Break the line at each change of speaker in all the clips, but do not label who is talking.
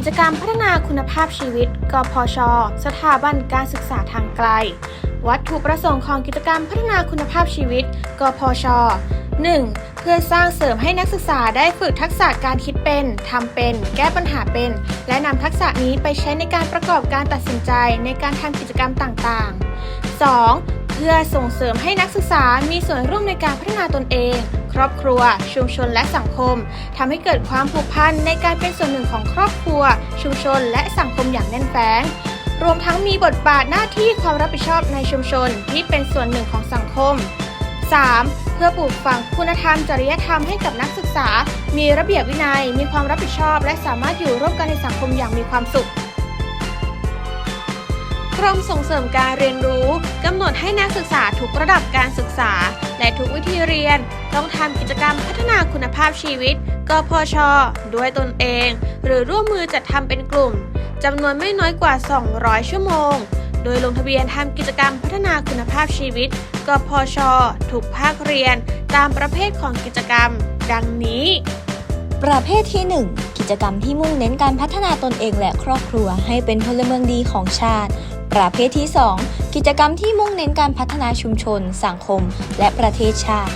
กิจกรรมพัฒนาคุณภาพชีวิต กพช สถาบันการศึกษาทางไกล วัตถุประสงค์ของกิจกรรมพัฒนาคุณภาพชีวิต กพช 1. เพื่อสร้างเสริมให้นักศึกษาได้ฝึกทักษะการคิดเป็น ทำเป็น แก้ปัญหาเป็น และนำทักษะนี้ไปใช้ในการประกอบการตัดสินใจในการทำกิจกรรมต่างๆ 2. เพื่อส่งเสริมให้นักศึกษามีส่วนร่วมในการพัฒนาตนเอง ครอบครัว ชุมชนและสังคมทำให้เกิดความผูกพันในการเป็นส่วนหนึ่งของครอบครัว ชุมชนและสังคมอย่างแน่นแฟ้นรวมทั้งมีบทบาทหน้าที่ความรับผิดชอบในชุมชนที่เป็นส่วนหนึ่งของสังคม 3. เพื่อปลูกฝังคุณธรรมจริยธรรมให้กับนักศึกษา มีระเบียบวินัย มีความรับผิดชอบ และสามารถอยู่ร่วมกันในสังคมอย่างมีความสุขกรมส่งเสริมการเรียนรู้กำหนดให้นักศึกษาทุกระดับการศึกษา และทุกวิธีเรียน ต้องทำกิจกรรมพัฒนาคุณภาพชีวิตกพช ด้วยตนเอง หรือร่วมมือจัดทำเป็นกลุ่มจำนวนไม่น้อยกว่า 200 ชั่วโมง โดยลงทะเบียนทำกิจกรรมพัฒนาคุณภาพชีวิตกพชทุกภาคเรียน ตามประเภทของกิจกรรม ดังนี้
ประเภทที่ 1 กิจกรรมที่มุ่งเน้นการพัฒนาตนเองและครอบครัวให้เป็นพลเมืองดีของชาติ ประเภทที่ 2 กิจกรรมที่มุ่งเน้นการพัฒนาชุมชน สังคม และประเทศชาติ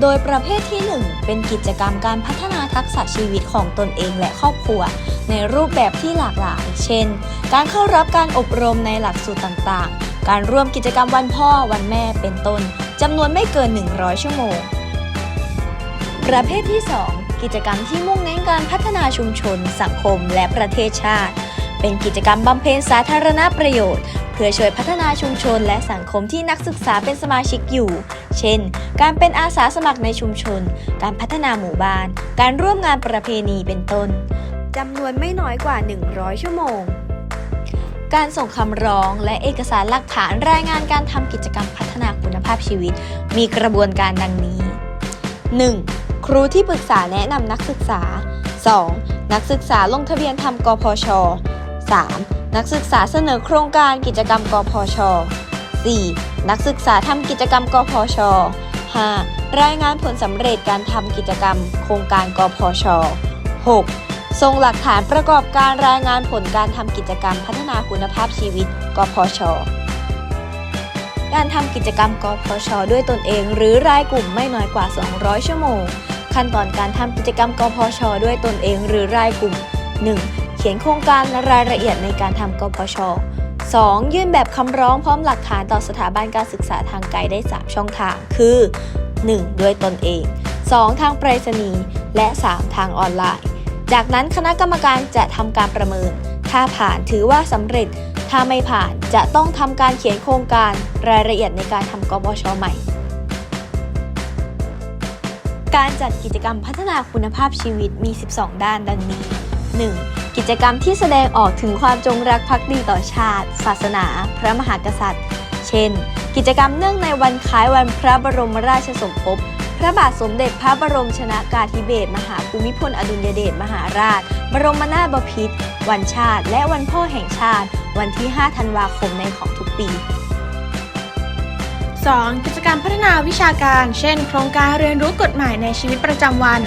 โดยประเภทที่ 1 เป็นกิจกรรมการพัฒนาทักษะชีวิตของตนเองและครอบครัว ในรูปแบบที่หลากหลาย เช่น การเข้ารับการอบรมในหลักสูตรต่างๆ การร่วมกิจกรรมวันพ่อวันแม่เป็นต้นจำนวนไม่เกิน 100 ชั่วโมง ประเภทที่ 2 กิจกรรมที่มุ่งเน้นการพัฒนาชุมชน สังคม และประเทศชาติ เป็นกิจกรรมบำเพ็ญสาธารณประโยชน์ พื่อช่วยพัฒนาชุมชนและสังคมที่นักศึกษาเป็นสมาชิกอยู่ เช่น การเป็นอาสาสมัครในชุมชน การพัฒนาหมู่บ้าน การร่วมงานประเพณีเป็นต้นจำนวนไม่น้อยกว่า 100 ชั่วโมง การส่งคำร้องและเอกสารหลักฐานรายงานการทำกิจกรรมพัฒนาคุณภาพชีวิต มีกระบวนการดังนี้ 1. ครูที่ปรึกษาแนะนำนักศึกษา 2. นักศึกษาลงทะเบียนทำกพช 3. นักศึกษาเสนอโครงการกิจกรรมกพช 4. นักศึกษาทำกิจกรรมกพช 5. รายงานผลสำเร็จการทำกิจกรรม โครงการกพช 6. ส่งหลักฐานประกอบการรายงานผลการทำกิจกรรมพัฒนาคุณภาพชีวิต กพชการทำกิจกรรมกพช ด้วยตนเอง หรือรายกลุ่มไม่น้อยกว่า 200 ชั่วโมง ขั้นตอนการทำกิจกรรมกพช ด้วยตนเอง หรือรายกลุ่ม 1. เขียนโครงการและรายละเอียดในการทำกพช 2. ยื่นแบบคำร้องพร้อมหลักฐานต่อสถาบันการศึกษาทางไกลได้ 3 ช่องทาง คือ 1. ด้วยตนเอง 2. ทางไปรษณีย์ และ 3. ทางออนไลน์ จากนั้นคณะกรรมการจะทำการประเมิน ถ้าผ่านถือว่าสำเร็จ ถ้าไม่ผ่านจะต้องทำการเขียนโครงการรายละเอียดในการทำกบชใหม่ การจัดกิจกรรมพัฒนาคุณภาพชีวิตมี 12 ด้านดังนี้ 1. กิจกรรมที่แสดงออกถึงความจงรักภักดีต่อชาติ ศาสนา พระมหากษัตริย์ เช่น กิจกรรมเนื่องในวันคล้ายวันพระบรมราชสมภพ พระบาทสมเด็จพระบรมชนากาธิเบศรมหาภูมิพลอดุลยเดชมหาราช บรมนาถบพิตรวันชาติ และวันพ่อแห่งชาติ วันที่ 5 ธันวาคมในของทุกปี
2. กิจกรรมพัฒนาวิชาการ เช่น โครงการเรียนรู้กฎหมายในชีวิตประจำวัน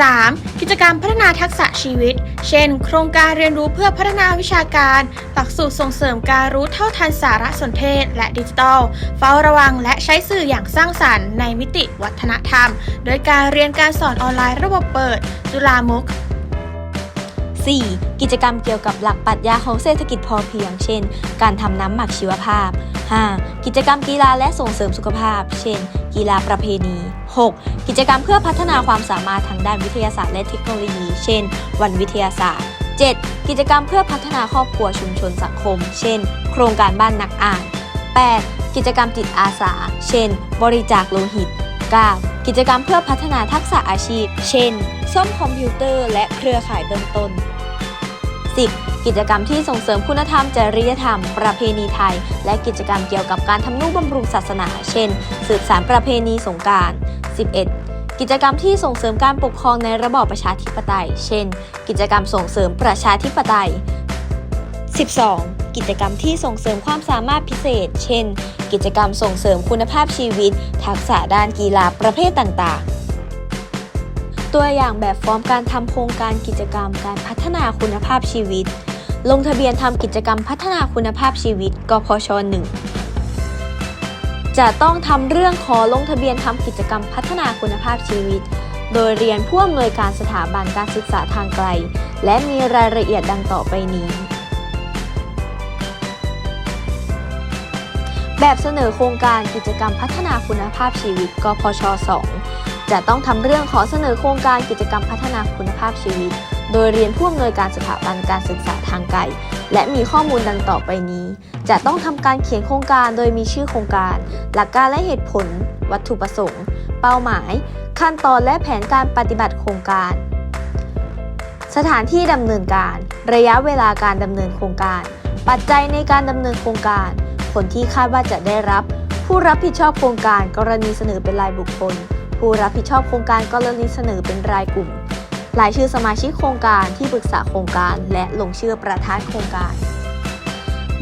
3. กิจกรรมพัฒนาทักษะชีวิต เช่น โครงการเรียนรู้เพื่อพัฒนาวิชาการ หลักสูตรส่งเสริมการรู้เท่าทันสารสนเทศ และดิจิทัล เฝ้าระวังและใช้สื่ออย่างสร้างสรรค์ในมิติวัฒนธรรม โดยการเรียนการสอนออนไลน์ระบบเปิด จุฬามุก
4. กิจกรรมเกี่ยวกับหลักปรัชญาของเศรษฐกิจพอเพียง เช่น การทำน้ำหมักชีวภาพ 5. กิจกรรมกีฬาและส่งเสริมสุขภาพ เช่น กีฬาประเพณี 6. กิจกรรมเพื่อพัฒนาความสามารถทางด้านวิทยาศาสตร์และเทคโนโลยี เช่น วันวิทยาศาสตร์ 7. กิจกรรมเพื่อพัฒนาครอบครัวชุมชนสังคม เช่น โครงการบ้านนักอ่าน 8. กิจกรรมจิตอาสา เช่น บริจาคโลหิต 9. กิจกรรมเพื่อพัฒนาทักษะอาชีพ เช่น ซ่อมคอมพิวเตอร์และเครือข่ายเบื้องต้น 10. กิจกรรมที่ส่งเสริมคุณธรรม จริยธรรม ประเพณีไทย และกิจกรรมเกี่ยวกับการทำนุบำรุงศาสนา เช่น สืบสารประเพณีสงการ 11. กิจกรรมที่ส่งเสริมการปกครองในระบอบประชาธิปไตย เช่น กิจกรรมส่งเสริมประชาธิปไตย 12. กิจกรรมที่ส่งเสริมความสามารถพิเศษ เช่น กิจกรรมส่งเสริมคุณภาพชีวิต ทักษะด้านกีฬาประเภทต่างๆตัวอย่างแบบฟอร์มการทำโครงการกิจกรรมการพัฒนาคุณภาพชีวิต ลงทะเบียนทำกิจกรรมพัฒนาคุณภาพชีวิตกพช 1 จะต้องทำเรื่องขอลงทะเบียนทำกิจกรรมพัฒนาคุณภาพชีวิต โดยเรียนผู้อำนวยการสถาบันการศึกษาทางไกล และมีรายละเอียดดังต่อไปนี้ แบบเสนอโครงการกิจกรรมพัฒนาคุณภาพชีวิตกพช 2 จะต้องทำเรื่องขอเสนอโครงการกิจกรรมพัฒนาคุณภาพชีวิต โดยเรียนผู้อำนวยการสถาบันการศึกษาทางไกล และมีข้อมูลดังต่อไปนี้ จะต้องทำการเขียนโครงการโดยมีชื่อโครงการ หลักการและเหตุผล วัตถุประสงค์ เป้าหมาย ขั้นตอนและแผนการปฏิบัติโครงการ สถานที่ดำเนินการ ระยะเวลาการดำเนินโครงการ ปัจจัยในการดำเนินโครงการ ผลที่คาดว่าจะได้รับ ผู้รับผิดชอบโครงการกรณีเสนอเป็นรายบุคคล ผู้รับผิดชอบโครงการกรณีเสนอเป็นรายกลุ่ม รายชื่อสมาชิกโครงการที่ปรึกษาโครงการและลงชื่อประธานโครงการ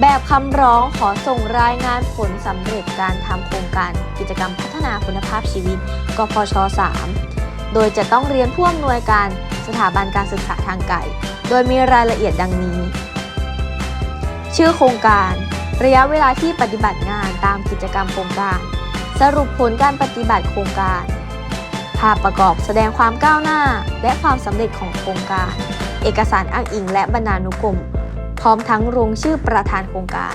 แบบคำร้องขอส่งรายงานผลสำเร็จการทำโครงการ กิจกรรมพัฒนาคุณภาพชีวิตกพช 3 โดยจะต้องเรียนผู้อำนวยการสถาบันการศึกษาทางไกล โดยมีรายละเอียดดังนี้ ชื่อโครงการ ระยะเวลาที่ปฏิบัติงานตามกิจกรรมโครงการ สรุปผลการปฏิบัติโครงการ ภาพประกอบแสดงความก้าวหน้า และความสำเร็จของโครงการ เอกสารอ้างอิงและบรรณานุกรม พร้อมทั้งลงชื่อประธานโครงการ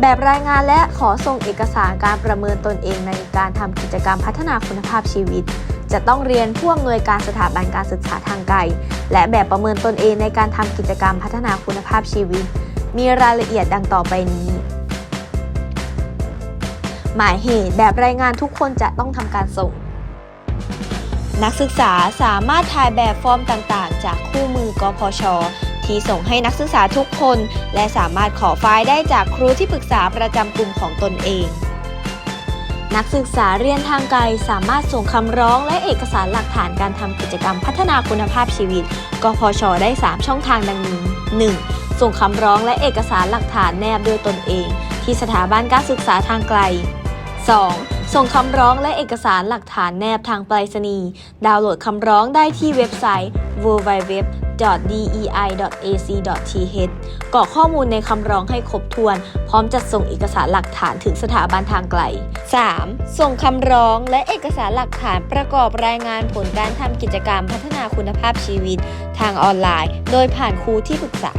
แบบรายงานและขอส่งเอกสารการประเมินตนเองในการทำกิจกรรมพัฒนาคุณภาพชีวิต จะต้องเรียนผู้อำนวยการสถาบันการศึกษาทางไกล และแบบประเมินตนเองในการทำกิจกรรมพัฒนาคุณภาพชีวิต มีรายละเอียดดังต่อไปนี้ หมายเหตุแบบรายงานทุกคนจะต้องทำการส่ง นักศึกษาสามารถถ่ายแบบฟอร์มต่างๆ จากคู่มือกพช ที่ส่งให้นักศึกษาทุกคน และสามารถขอไฟล์ได้จากครูที่ปรึกษาประจำกลุ่มของตนเอง นักศึกษาเรียนทางไกลสามารถส่งคำร้องและเอกสารหลักฐานการทำกิจกรรมพัฒนาคุณภาพชีวิตกพช ได้ 3 ช่องทางดังนี้ 1. ส่งคำร้องและเอกสารหลักฐานแนบด้วยตนเอง ที่สถาบันการศึกษาทางไกล 2. ส่งคำร้องและเอกสารหลักฐานแนบทางไปรษณีย์ ดาวน์โหลดคำร้องได้ที่เว็บไซต์ www.dei.ac.th กรอกข้อมูลในคำร้องให้ครบถ้วน พร้อมจัดส่งเอกสารหลักฐานถึงสถาบันทางไกล 3. ส่งคำร้องและเอกสารหลักฐานประกอบรายงานผลการทำกิจกรรมพัฒนาคุณภาพชีวิต ทางออนไลน์ โดยผ่านครูที่ปรึกษา